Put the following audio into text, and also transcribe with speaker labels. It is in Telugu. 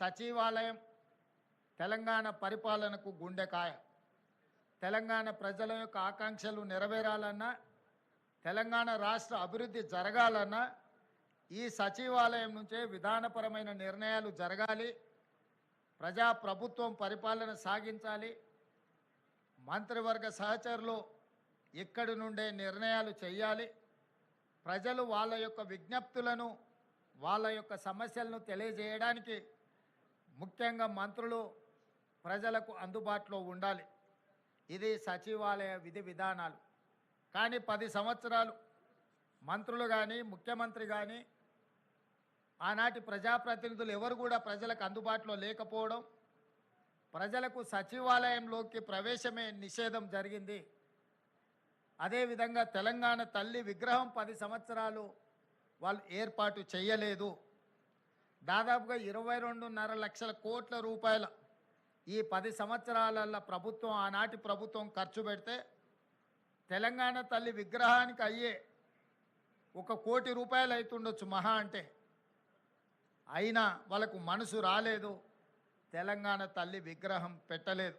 Speaker 1: సచివాలయం తెలంగాణ పరిపాలనకు గుండెకాయ. తెలంగాణ ప్రజల యొక్క ఆకాంక్షలు నెరవేరాలన్నా తెలంగాణ రాష్ట్ర అభివృద్ధి జరగాలన్నా ఈ సచివాలయం నుంచే విధానపరమైన నిర్ణయాలు జరగాలి. ప్రజా ప్రభుత్వం పరిపాలన సాగించాలి. మంత్రివర్గ సహచరులు ఇక్కడి నుండే నిర్ణయాలు చేయాలి ప్రజలు వాళ్ళ యొక్క విజ్ఞప్తులను వాళ్ళ యొక్క సమస్యలను తెలియజేయడానికి ముఖ్యంగా మంత్రులు ప్రజలకు అందుబాటులో ఉండాలి. ఇది సచివాలయ విధి విధానాలు. కానీ పది సంవత్సరాలు మంత్రులు కానీ ముఖ్యమంత్రి కానీ ఆనాటి ప్రజాప్రతినిధులు ఎవరు కూడా ప్రజలకు అందుబాటులో లేకపోవడం ప్రజలకు సచివాలయంలోకి ప్రవేశమే నిషేధం జరిగింది. అదేవిధంగా తెలంగాణ తల్లి విగ్రహం పది సంవత్సరాలు వాళ్ళు ఏర్పాటు చేయలేదు. దాదాపుగా ఇరవై రెండున్నర లక్షల కోట్ల రూపాయల ఈ పది సంవత్సరాలలో ప్రభుత్వం ఆనాటి ప్రభుత్వం ఖర్చు పెడితే తెలంగాణ తల్లి విగ్రహానికి అయ్యే ఒక కోటి రూపాయలు అవుతుండొచ్చు మహా అంటే. అయినా వాళ్ళకు మనసు రాలేదు తెలంగాణ తల్లి విగ్రహం పెట్టలేదు.